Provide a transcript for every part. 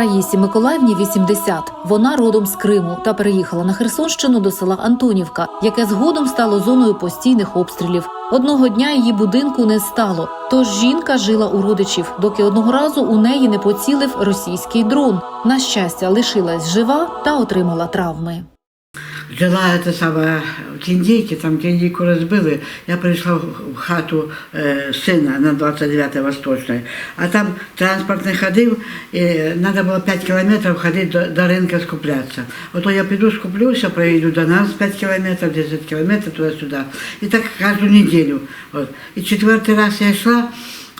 Раїсі Миколаївні 80. Вона родом з Криму та переїхала на Херсонщину до села Антонівка, яке згодом стало зоною постійних обстрілів. Одного дня її будинку не стало. Тож жінка жила у родичів, доки одного разу у неї не поцілив російський дрон. На щастя, лишилась жива та отримала травми. Жила это самое, в Тіндійці, там Тіндійку розбили. Я прийшла в в хату е, сина на 29 Восточної, а там транспорт не ходив, і треба було 5 кілометрів ходити до, до ринку скуплятися. Ото я піду скуплюся, проїду до нас 5 кілометрів, 10 кілометрів туди-сюди. І так кожну неділю. От. І четвертий раз я йшла,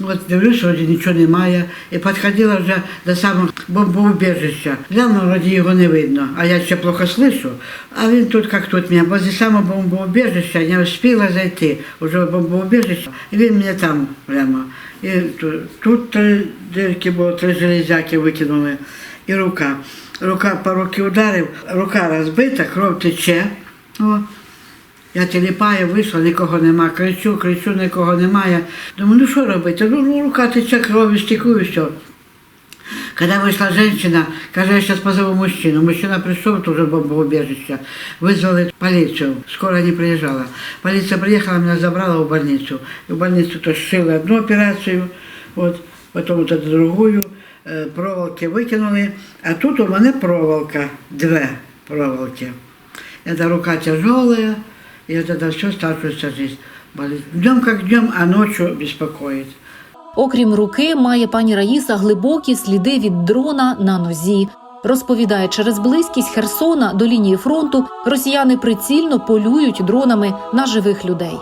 От дивлюсь, вроді нічого немає. І підходила вже до самого бомбоубіжища. Глянула, вроді його не видно, а я ще плохо слышу. А він тут, як тут, мене, возле самого бомбоубіжища, не встигла зайти, вже в бомбоубіжище, і він мене там прямо. І тут, тут три дирки було, три железяки викинули, і рука. Рука по руки ударив, рука розбита, кров тече. О. Я теліпаю, вийшла, нікого нема, кричу, кричу, нікого немає. Думаю, ну що робити? Ну, ну рука тече, крові стіку і все. Когда вышла женщина, каже, я сейчас позову мужчину. Мужчина пришел, тоже бомбоубежище. Вызвали полицию. Скоро не приезжала. Полиция приехала, меня забрала в больницу. И в больницу то сшили одну операцию, вот, потом вот эту другую. Э, Проволоки выкинули. А тут у меня проволока, две проволоки. Эта рука тяжелая, вот это все старшуюся жизнь. Болит. Днем как днем, а ночью беспокоит. Окрім руки, має пані Раїса глибокі сліди від дрона на нозі. Розповідає, через близькість Херсона до лінії фронту росіяни прицільно полюють дронами на живих людей.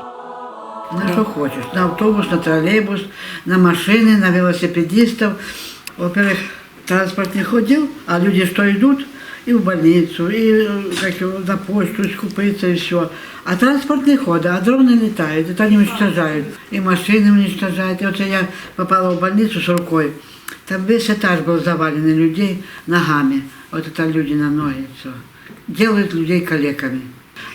На що хочеш, на автобус, на тролейбус, на машини, на велосипедистів. Во-первых, транспорт не ходив, а люди що йдуть і в больницю, і е, як його, на почту, і скупиться, і все. А транспорт не ходить, а дрони літають, і вони уничтожають. І машини уничтожають. І оце я попала в больницю з рукою. Там весь этаж был заваленный людей ногами. Вот это люди на ноги. Все. Делают людей калеками.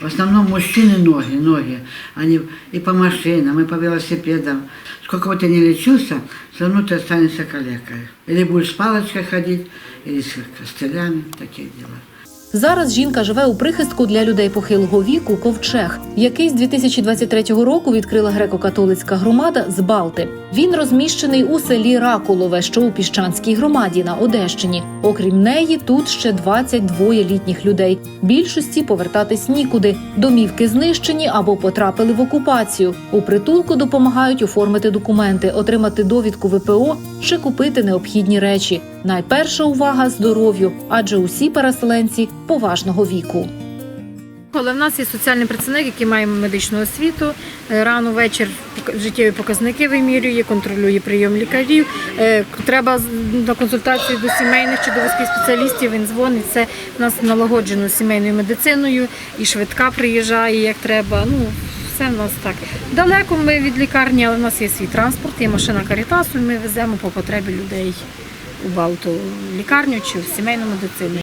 В основном мужчины ноги, ноги. Они и по машинам, и по велосипедам. Сколько бы ты ни лечился, все равно ты останешься калекой. Или будешь с палочкой ходить, или с костылями, такие. Зараз жінка живе у прихистку для людей похилого віку Ковчег, який з 2023 року відкрила греко-католицька громада з Балти. Він розміщений у селі Ракулове, що у Піщанській громаді на Одещині. Окрім неї, тут ще 22 літніх людей. Більшості повертатись нікуди. Домівки знищені або потрапили в окупацію. У притулку допомагають оформити документи, отримати довідку ВПО чи купити необхідні речі. Найперша увага здоров'ю, адже усі переселенці поважного віку. Але в нас є соціальний працівник, який має медичну освіту. Е, Рано вечір життєві показники вимірює, контролює прийом лікарів. Е, Треба на консультацію до сімейних чи до вузьких спеціалістів. Він дзвонить. Це в нас налагоджено сімейною медициною, і швидка приїжджає, як треба. Ну все в нас так. Далеко ми від лікарні, але в нас є свій транспорт, є машина карітасу, ми веземо по потребі людей в лікарню чи в сімейну медицину.